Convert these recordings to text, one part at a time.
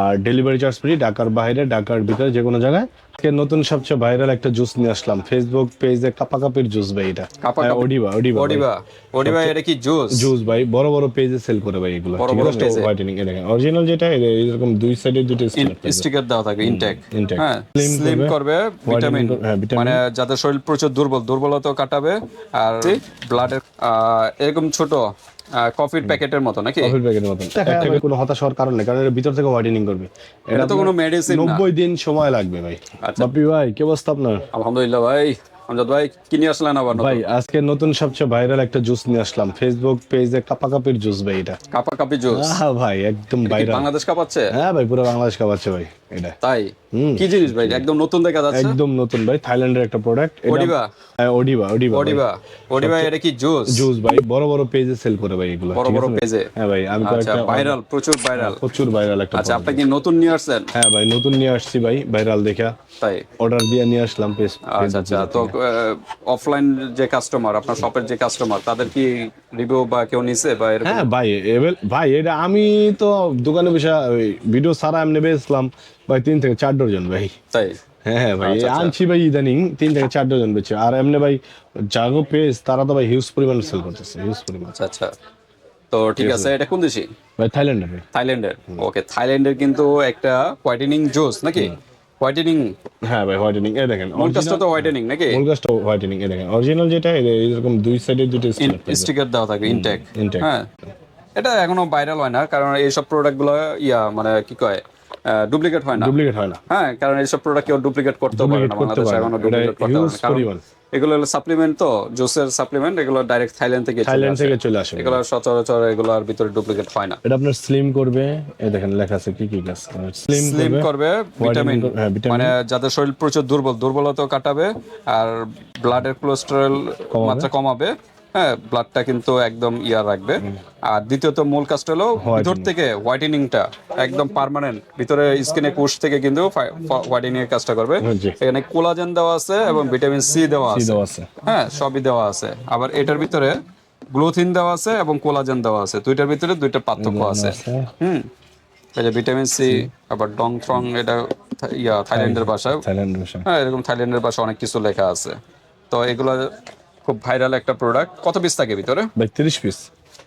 আর delivery charge free ঢাকার বাইরে ঢাকার ভিতরে যে কোনো জায়গায়। নতুন সবচেয়ে ভাইরাল একটা জুস নিয়ে আসলাম। ফেসবুক পেজে কাপাকাপির জুস ভাই এটা। ওডিবা ওডিবা ওডিবা ওডিবা এটা কি জুস জুস ভাই বড় বড় পেজে সেল করে ভাই এগুলো। বড় ঠিক বড় আছে? হোয়াইটেনিং এ? দেখেন। অরিজিনাল যেটা এরকম দুই সাইডে দুটো স্টিকার দেওয়া থাকে ইনটেক। হ্যাঁ স্লিম করবে, ভিটামিন হ্যাঁ। মানে যাদের শরীর প্রচুর দুর্বল দুর্বলতা কাটাবে। আর ব্লাডের এরকম ছোট কফির প্যাকেটের মতো নাকি? কফির প্যাকেটের একটা কোনো হতাশ হওয়ার কারণ নেই কারণ এর ভিতর থেকে হোয়াইটেনিং করবে। এটা তো কোনো মেডিসিন না। নব্বই দিন সময় লাগবে ভাই। আচ্ছা। বাপি ভাই কি অবস্থা আপনার? আলহামদুলিল্লাহ ভাই। আমজাদ ভাই কি নিয়ে আসলেন আবার ভাই আজকে নতুন সবচেয়ে ভাইরাল একটা জুস নিয়ে আসলাম। ফেসবুক পেজে কাপাকাপির জুস ভাই এটা। কাপা কাপি জুস হ্যাঁ ভাই একদম ভাইরাল বাংলাদেশ কাপাচ্ছে? হ্যাঁ ভাই পুরো বাংলাদেশ খাওয়াচ্ছে ভাই এটা। তাই? কি জিনিস ভাই? একদম নতুন দেখা যাচ্ছে? একদম নতুন ভাই থাইল্যান্ডের একটা প্রোডাক্ট ওডিবা ওডিবা ওডিবা ওডিবা ওডিবা এটা কি জুস জুস ভাই বড় বড় পেজে সেল করে ভাই এগুলো বড় বড় পেজে হ্যাঁ ভাই আমি আচ্ছা কয়েকটা ভাইরাল প্রচুর ভাইরাল প্রচুর ভাইরাল একটা আচ্ছা আপনি কি নতুন নিয়ে আসছেন? হ্যাঁ ভাই নতুন নিয়ে আসছি ভাই ভাইরাল দেখা। তাই? অর্ডার দিয়ে নিয়ে আসলাম পেজ আচ্ছা আচ্ছা তো অফলাইন যে কাস্টমার আপনার শপের যে কাস্টমার তাদের কি রিভিউ বা কেউ নিছে বা এরকম? হ্যাঁ ভাই ভাই এটা আমি তো দোকানে বসে ভিডিও সারা এমনি বেচলাম। ভাই তিন থেকে চার ডজন ভাই। তাই? হ্যাঁ হ্যাঁ ভাই আচ্ছা, আচ্ছা। আনছি ভাই ইদানিং তিন থেকে চার ডজন বেচে। আর এমনি ভাই জাগো পেজ তারা তো ভাই হিউজ পরিমাণ সেল করতেছে হিউজ পরিমাণ। আচ্ছা আচ্ছা। তো ঠিক আছে এটা কোন দেশি? ভাই থাইল্যান্ডের ভাই। থাইল্যান্ডের ওকে থাইল্যান্ডের কিন্তু একটা হোয়াইটেনিং জুস নাকি? হোয়াইটেনিং হ্যাঁ ভাই হোয়াইটেনিং এ দেখেন তো হোয়াইটেনিং নাকি? হোয়াইটেনিং দেখেন অরিজিনাল যেটা এরকম দুই সাইডে দুটো স্টিকার দেওয়া থাকে ইনটেক intake। হ্যাঁ। এটা এখনও ভাইরাল হয় না কারণ এইসব প্রোডাক্টগুলো ইয়া মানে কি কয় ডুপ্লিকেট হয় না। ডুপ্লিকেট হয় না। হ্যাঁ কারণ এইসব প্রোডাক্ট কেউ ডুপ্লিকেট করতে পারে না বাংলাদেশে এখনও ডুপ্লিকেট করতে পারে না। এগুলো হলো সাপ্লিমেন্ট তো জুসের সাপ্লিমেন্ট এগুলো ডাইরেক্ট থাইল্যান্ড থেকে থাইল্যান্ড থেকে চলে আসে। এগুলো সচরাচর এগুলোর ভিতরে ডুপ্লিকেট হয় না। এটা আপনার স্লিম করবে এই দেখেন লেখা আছে কি কি গাছ স্লিম স্লিম করবে ভিটামিন হ্যাঁ। মানে যাদের শরীর প্রচুর দুর্বল দুর্বলতা কাটাবে আর ব্লাডের কোলেস্টেরল মাত্রা কমাবে। হ্যাঁ ব্লাডটা কিন্তু একদম ইয়া রাখবে। আর দ্বিতীয়ত মূল কাজটা হলো ভিতর থেকে হোয়াইটেনিংটা একদম পার্মানেন্ট ভিতরে স্কিনে কোষ থেকে কিন্তু হোয়াইটেনিং এর কাজটা করবে। এখানে কোলাজেন দেওয়া আছে এবং ভিটামিন সি দেওয়া আছে। হ্যাঁ সবই দেওয়া আছে। আবার এটার ভিতরে গ্লোথিন দেওয়া আছে এবং কোলাজেন দেওয়া আছে। দুইটার ভিতরে দুইটা পার্থক্য আছে। হুম। এই যে ভিটামিন সি আবার ডং থ্রং এটা ইয়া থাইল্যান্ডের ভাষায় থাইল্যান্ডের বিষয় হ্যাঁ এরকম থাইল্যান্ডের ভাষা অনেক কিছু লেখা আছে। তো এগুলো খুব ভাইরাল একটা প্রোডাক্ট কত পিস থাকে ভিতরে? ভাই তিরিশ পিস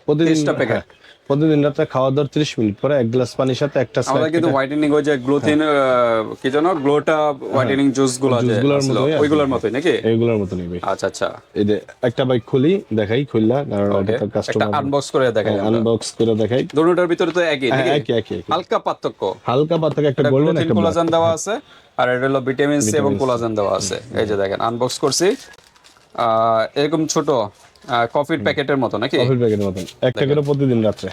প্রতিদিন 30টা packet? হ্যাঁ, প্রতিদিন রাতে খাওয়া দাওয়ার তিরিশ মিনিট পরে এক গ্লাস পানির সাথে একটা আমাদের কিন্তু হোয়াইটেনিং ওই যে গ্লোথিন কি জানো গ্লোটা হোয়াইটেনিং জুসগুলো মতোই কি। ওইগুলোর মতোই নাকি? এইগুলোর মতো নেই ভাই। আচ্ছা আচ্ছা। এই যে একটা বাইক খুলি দেখাই খুললা কারণ এটা তো একটা কাস্টমার আনবক্স করে দেখাই আনবক্স করে দেখাই। দুটোটার ভিতরে তো একই হ্যাঁ, নাকি? একই একই হালকা পার্থক্য। হালকা পার্থক্য একটা গোল্ডেন একটা। কোলাজেন দেওয়া আছে আর এটা হলো ভিটামিন সি এবং কোলাজেন দেওয়া আছে। এই যে দেখেন আনবক্স করছি। এরকম ছোট কফির প্যাকেটের মতো নাকি? কফির প্যাকেটের মতন। একটা করে প্রতিদিন রাত্রে।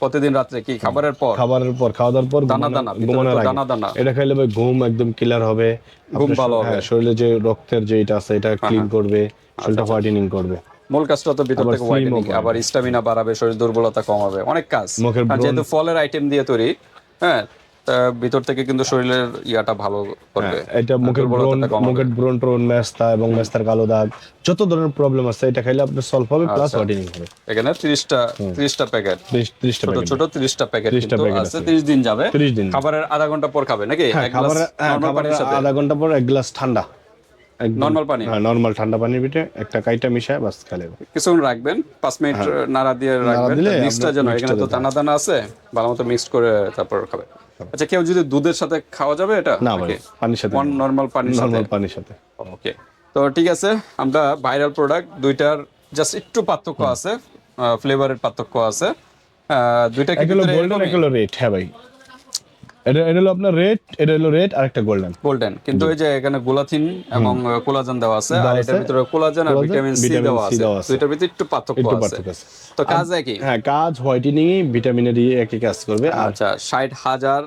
প্রতিদিন রাত্রে কি? খাবারের পর? খাবারের পর খাওয়া দাওয়ার পর দানা দানা, ঘুমানোর আগে। দানা দানা। এটা খাইলে ভাই ঘুম একদম ক্লিয়ার হবে। ঘুম ভালো হবে। হ্যাঁ শরীরে যে রক্তের যে এটা আছে এটা ক্লিন করবে শরীরটা হোয়াইটেনিং করবে। মূল কাজটা তো ভিতর আবার থেকে হোয়াইটেনিং আবার স্টামিনা বাড়াবে শরীর দুর্বলতা কমাবে। অনেক কাজ। যেহেতু ফলের আইটেম দিয়ে তৈরি হ্যাঁ ভিতর থেকে কিন্তু শরীরের ইয়াটা ভালো করবে। এটা মুখের ব্রণ মুখের ব্রণ মেস্তা এবং মেস্তার কালো দাগ যত ধরনের প্রবলেম আছে এটা খাইলে আপনার সলভ হবে প্লাস আচ্ছা। হবে। এখানে প্যাকেট ছোট ছোট প্যাকেট 30টা কিন্তু packet আছে আছে। ত্রিশ দিন যাবে। ত্রিশ দিন। খাবারের আধা ঘণ্টা পর খাবে নাকি? হ্যাঁ এক গ্লাস হ্যাঁ, নর্মাল পানির সাথে? আধা ঘণ্টা পর এক গ্লাস ঠান্ডা। নর্মাল পানি? হ্যাঁ নর্মাল ঠান্ডা পানির ভিতরে একটা কাইটা মিশায় বাস খালে কিছুক্ষণ রাখবেন পাঁচ মিনিট নাড়া দিয়ে রাখবেন। মিক্সটা যেন এখানে তো দানা দানা আছে ভালো মতো মিক্স করে তারপর খাবে আচ্ছা কেউ যদি দুধের সাথে খাওয়া যাবে এটা? না পানির সাথে নর্মাল পানির সাথে? নর্মাল পানির সাথে। ওকে তো ঠিক আছে আমরা ভাইরাল প্রোডাক্ট দুইটার জাস্ট একটু পার্থক্য আছে ফ্লেভারের পার্থক্য আছে। দুইটা কি এগুলো গোল্ডেন এগুলো রেড হ্যাঁ ভাই। এটা এটা হলো আপনার রেড এটা হলো রেড আর একটা গোল্ডেন। গোল্ডেন। কিন্তু এই যে এখানে গোলাথিন এবং কোলাজেন দেওয়া আছে আর এটার ভিতরে কোলাজেন আর ভিটামিন সি দেওয়া আছে। আছে। দুইটার ভিতরে একটু পার্থক্য আছে। তো কাজ একই? হ্যাঁ কাজ হোয়াইটেনিং ভিটামিনের একই কাজ করবে আচ্ছা ষাট হাজার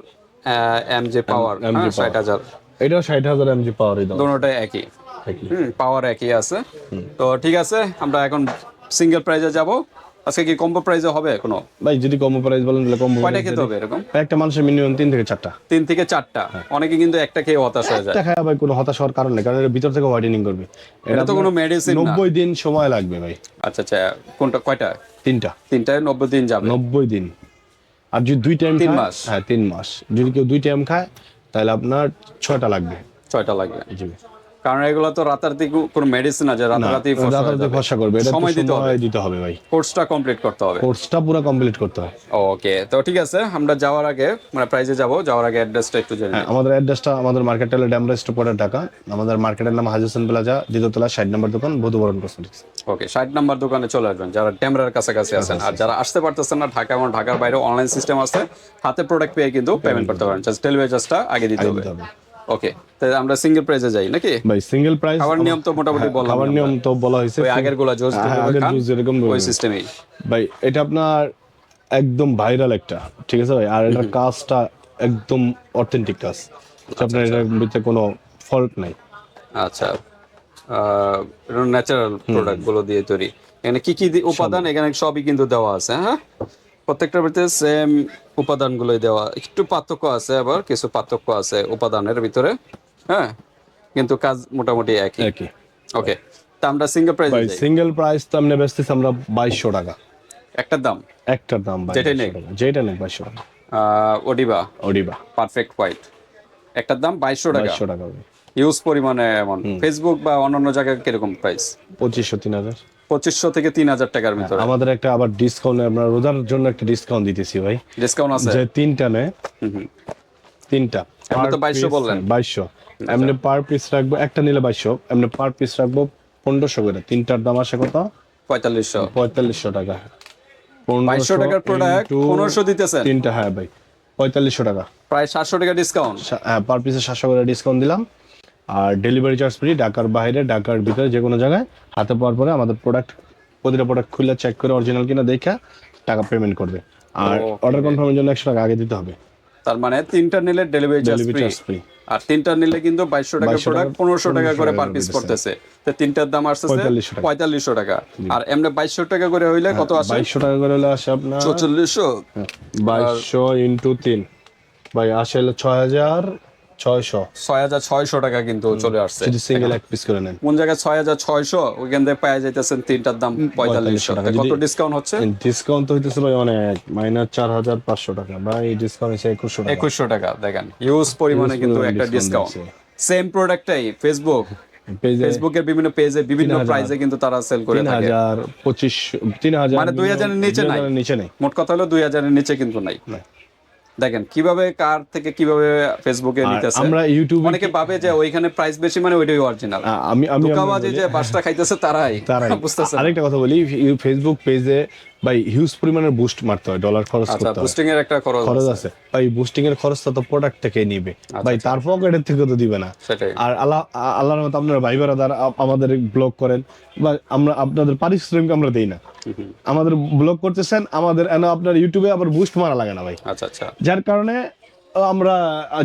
এম জে পাওয়ার। MJ ষাট হাজার। এটাও ষাট হাজার এমজি পাওয়ারই দাও দুটোটাই একই। পাওয়ার একই আছে। তো ঠিক আছে আমরা এখন সিঙ্গেল প্রাইজে যাব। আজকে কি কম্বো প্রাইজে হবে কোনো ভাই যদি কম প্রাইস বলেন তাহলে কম কয়টা খেতে হবে এরকম? একটা মানুষের মিনিমাম তিন থেকে চারটা। তিন থেকে চারটা? হ্যাঁ। অনেকে কিন্তু একটা খেয়ে হতাশ হয়ে যায়। একটা খায় ভাই কোনো হতাশ হওয়ার কারণ নেই কারণ এর ভিতর থেকে হোয়াইটেনিং করবে। এটা তো কোনো মেডিসিন না। নব্বই দিন সময় লাগবে ভাই। আচ্ছা আচ্ছা কোনটা কয়টা? তিনটা। তিনটায় নব্বই দিন যাবে। নব্বই দিন। আর যদি দুই টাইম তিন মাস। হ্যাঁ তিন মাস। যদি কেউ দুই টাইম খায় তাহলে আপনার ছয়টা লাগবে। ছয়টা লাগবে। জি কারণ এগুলো তো রাতারাতি কোনো মেডিসিন আছে রাতারাতি হয়ে রাতারাতি। ফসা করবে এটা সময় দিতে হবে। দিতে হবে ভাই। কোর্সটা কমপ্লিট করতে হবে। কোর্সটা পুরো কমপ্লিট করতে হয় ওকে তো ঠিক আছে আমরা যাওয়ার আগে মানে প্রাইজে যাব যাওয়ার আগে অ্যাড্রেসটা একটু জেনে হ্যাঁ আমাদের অ্যাড্রেসটা আমাদের মার্কেট হলো ড্যামরা স্টোপোর্টের ঢাকা আমাদের মার্কেটের নাম হাজি হোসেন প্লাজা দ্বিতীয়তলা ষাট নম্বর দোকান বধুবরণ কসমেটিক্স ওকে ষাট নাম্বার দোকানে চলে আসবেন যারা ড্যামরার কাছাকাছি আছেন। আর যারা আসতে পারতেছেন না ঢাকা এবং ঢাকার বাইরে অনলাইন সিস্টেম আছে হাতে প্রোডাক্ট পেয়ে কিন্তু পেমেন্ট করতে পারেন। জাস্ট ডেলিভারি চার্জটা আগে দিতে হবে। ওকে তাহলে আমরা সিঙ্গেল প্রাইজে যাই নাকি? ভাই সিঙ্গেল প্রাইস খাবার নিয়ম তো মোটামুটি বললাম খাবার নিয়ম তো বলা হয়েছে ওই আগেরগুলা জোস হ্যাঁ, আগের জুস যেরকম ওই সিস্টেমেই ভাই এটা আপনার একদম ভাইরাল একটা ঠিক আছে ভাই? আর এটার কাজটা একদম অথেন্টিক কাজ। তো আপনার এটার ভিতরে কোনো ফল্ট নাই। আচ্ছা। ন্যাচারাল প্রোডাক্টগুলো দিয়ে তৈরি। এখানে কি কি উপাদান? এখানে সবই কিন্তু দেওয়া আছে হ্যাঁ? প্রত্যেকটার ভিতরে সেম উপাদানগুলোই দেওয়া। একটু পার্থক্য আছে আবার কিছু পার্থক্য আছে উপাদানের ভিতরে হ্যাঁ? কিন্তু কাজ মোটামুটি একই। একই। ওকে তা আমরা সিঙ্গেল প্রাইস সিঙ্গেল প্রাইস তো আমরা বেচতেছি আমরা বাইশশো টাকা। একটার দাম? একটার দাম যেটা নেই। যেটা নেই বাইশশো টাকা। ওডিবা ওডিবা পারফেক্ট হোয়াইট একটার দাম বাইশশো টাকা। বাইশশো টাকা ভাই। ইউজ পরিমাণে এমন। ফেসবুক বা অন্যান্য জায়গায় কীরকম প্রাইস পঁচিশশো তিন হাজার। পঁচিশশো থেকে তিন হাজার টাকার ভিতরে। আমাদের একটা আবার ডিসকাউন্ট আমরা রোজার জন্য একটা ডিসকাউন্ট দিতেছি ভাই। ডিসকাউন্ট আছে? যে তিনটা নেয়। তিনটা। আপনি তো 2200 বললেন। বাইশশো। এমনি পার পিস রাখব একটা নিলে বাইশশো। এমনি পার পিস রাখব পনেরোশো করে। তিনটার দাম আসে কত? পঁয়তাল্লিশশো। পঁয়তাল্লিশশো টাকা। বাইশশো টাকার প্রোডাক্ট পনেরোশো দিতেছেন? তিনটা হ্যাঁ ভাই। পঁয়তাল্লিশশো টাকা। প্রায় সাতশো টাকা ডিসকাউন্ট হ্যাঁ পার পিসে সাতশো করে ডিসকাউন্ট দিলাম। আর ডেলিভারি চার্জ ফ্রি ঢাকার বাইরে ঢাকার ভিতরে যে কোনো জায়গায়। হাতে পাওয়ার পরে আমাদের প্রোডাক্ট প্রতিটা প্রোডাক্ট খুলে চেক করে অরিজিনাল কিনা দেখা টাকা পেমেন্ট করবে। আর অর্ডার কনফার্মের জন্য একশো টাকা আগে দিতে হবে। তার মানে তিনটা নিলে ডেলিভারি চার্জ ফ্রি আর তিনটা নিলে কিন্তু বাইশশো টাকা প্রোডাক্ট পনেরোশো টাকা করে 1500 পার পিস করতেছে তো তিনটার দাম আসতেছে 4500 পঁয়তাল্লিশশো টাকা। আর এমনি বাইশশো টাকা করে হইলে কত আসে? বাইশশো টাকা করে হলে আসে আপনার চৌচল্লিশশো। বাইশশো ইন্টু তিন। ভাই আসে ছয় হাজার ছয়শো। ছয় হাজার ছয়শো টাকা কিন্তু চলে আসছে। যদি সিঙ্গেল এক পিস করে নেন। কোন জায়গায় ছয় হাজার ছয়শো ওইখান থেকে পাওয়া যাইতেছেন তিনটার দাম পঁয়তাল্লিশশো টাকা। কত ডিসকাউন্ট হচ্ছে? ডিসকাউন্ট তো হইতেছে অনেক। মাইনাস চার হাজার পাঁচশো টাকা। ভাই ডিসকাউন্ট হচ্ছে একুশশো টাকা। একুশশো টাকা দেখেন ইউজ পরিমাণে কিন্তু একটা ডিসকাউন্ট সেম প্রোডাক্টটাই ফেসবুক ফেসবুকের বিভিন্ন পেজে বিভিন্ন প্রাইসে কিন্তু তারা সেল করে থাকে। হাজার পঁচিশ তিন হাজার মানে দুই হাজারের নিচে নাই। নিচে নেই। মোট কথা হলো দুই হাজারের নিচে কিন্তু নাই। দেখেন কীভাবে কার থেকে কীভাবে ফেসবুকে নিতেছে? আমরা ইউটিউবে অনেকে ভাবে যে ওইখানে প্রাইস বেশি মানে ওইটাই অরিজিনাল আমি আমি ধোকাবাজি যে বাসটা খাইতেছে তারাই। তারাই। বুঝতেছে আরেকটা কথা বলি ফেসবুক পেজে ভাই হিউজ পরিমাণের বুস্ট মারতে হয় ডলার খরচ আচ্ছা করতে হয়। বুস্টিং এর একটা খরচ খরচ আছে। ভাই বুস্টিং এর খরচটা তো প্রোডাক্ট থেকে নিবে। আচ্ছা, ভাই তার পকেটের থেকে তো দিবে না। আর আল্লাহ আল্লাহর মতো আপনারা ভাই বেড়াদার আমাদের ব্লগ করেন। বা আমরা আপনাদের পারিশ্রমিক আমরা দেই না। আমাদের ব্লগ করতেছেন আমাদের এনে আপনার ইউটিউবে আবার বুস্ট মারা লাগে না ভাই। আচ্ছা আচ্ছা। যার কারণে আমরা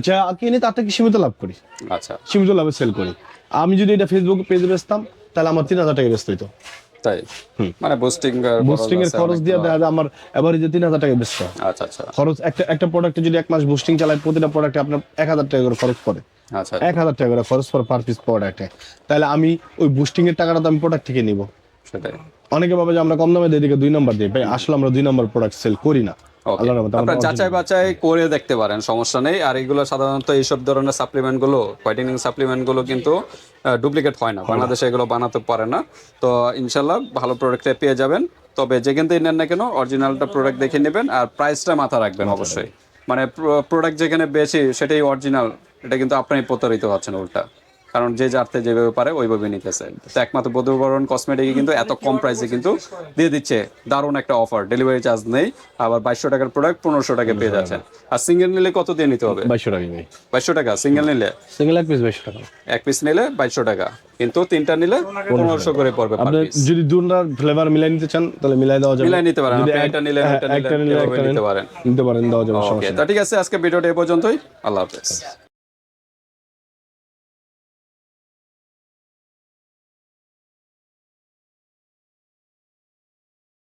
যা কিনি তার থেকে সীমিত লাভ করি? আচ্ছা। সীমিত লাভে সেল করি। আমি যদি এটা ফেসবুক পেজে বেচতাম তাহলে আমার তিন হাজার টাকা বেচতে হইতো। তাই? মানে বুস্টিং বুস্টিং এর খরচ দিয়ে দেখা যায় আমার এভারেজে তিন হাজার টাকা বেচতে আচ্ছা আচ্ছা। খরচ একটা একটা প্রোডাক্টে যদি এক মাস বুস্টিং চালায় প্রতিটা প্রোডাক্টে আপনার এক হাজার টাকা করে খরচ পড়ে। আচ্ছা এক হাজার টাকা করে খরচ পড়ে পার পিস প্রোডাক্টে তাহলে আমি ওই বুস্টিং এর টাকাটা তো আমি প্রোডাক্ট থেকে নিব। সেটাই। অনেকে ভাবে যে আমরা কম দামে দিকে দুই নাম্বার দিই। ভাই আসলে আমরা দুই নাম্বার প্রোডাক্ট সেল করি না। আপনারা যাচাই বাছাই করে দেখতে পারেন সমস্যা নেই। আর এগুলো সাধারণত এইসব ধরনের সাপ্লিমেন্টগুলো হোয়াইটেনিং সাপ্লিমেন্টগুলো কিন্তু ডুপ্লিকেট হয় না। বাংলাদেশে এগুলো বানাতে পারে না। তো ইনশাল্লাহ ভালো প্রোডাক্টে পেয়ে যাবেন। তবে যেখান থেকে নেন না কেন অরিজিনালটা প্রোডাক্ট দেখে নেবেন আর প্রাইসটা মাথা রাখবেন অবশ্যই। মানে প্রোডাক্ট যেখানে বেশি সেটাই অরিজিনাল এটা কিন্তু আপনি প্রতারিত হচ্ছেন উল্টা। কারণ যে যারতে যেভাবে পারে ওইভাবে নিতেছে। তো একমাত্র বধুবরণ কসমেটিক কিন্তু এত কম প্রাইসে কিন্তু দিয়ে দিচ্ছে। দারুণ একটা অফার ডেলিভারি চার্জ নেই আবার বাইশশো টাকার প্রোডাক্ট পনেরোশো টাকা পেয়ে যাচ্ছেন। আর সিঙ্গেল নিলে কত দিয়ে নিতে হবে? বাইশশো টাকা বাইশশো টাকা সিঙ্গেল নিলে? সিঙ্গেল এক পিস বাইশশো টাকা। এক পিস নিলে বাইশশো টাকা কিন্তু তিনটা নিলে পনেরোশো করে পড়বে আপনি যদি দুটা ফ্লেভার মিলাই নিতে চান তাহলে মিলাই দেওয়া যাবে। মিলাই নিতে পারেন আপনি এক- একটা হ্যাঁ, একটা একটা নিলে একটা নিতে পারেন। নিতে পারেন দেওয়া যাবে সমস্যা ঠিক আছে আজকে ভিডিওটা এ পর্যন্তই। আল্লাহ হাফেজ।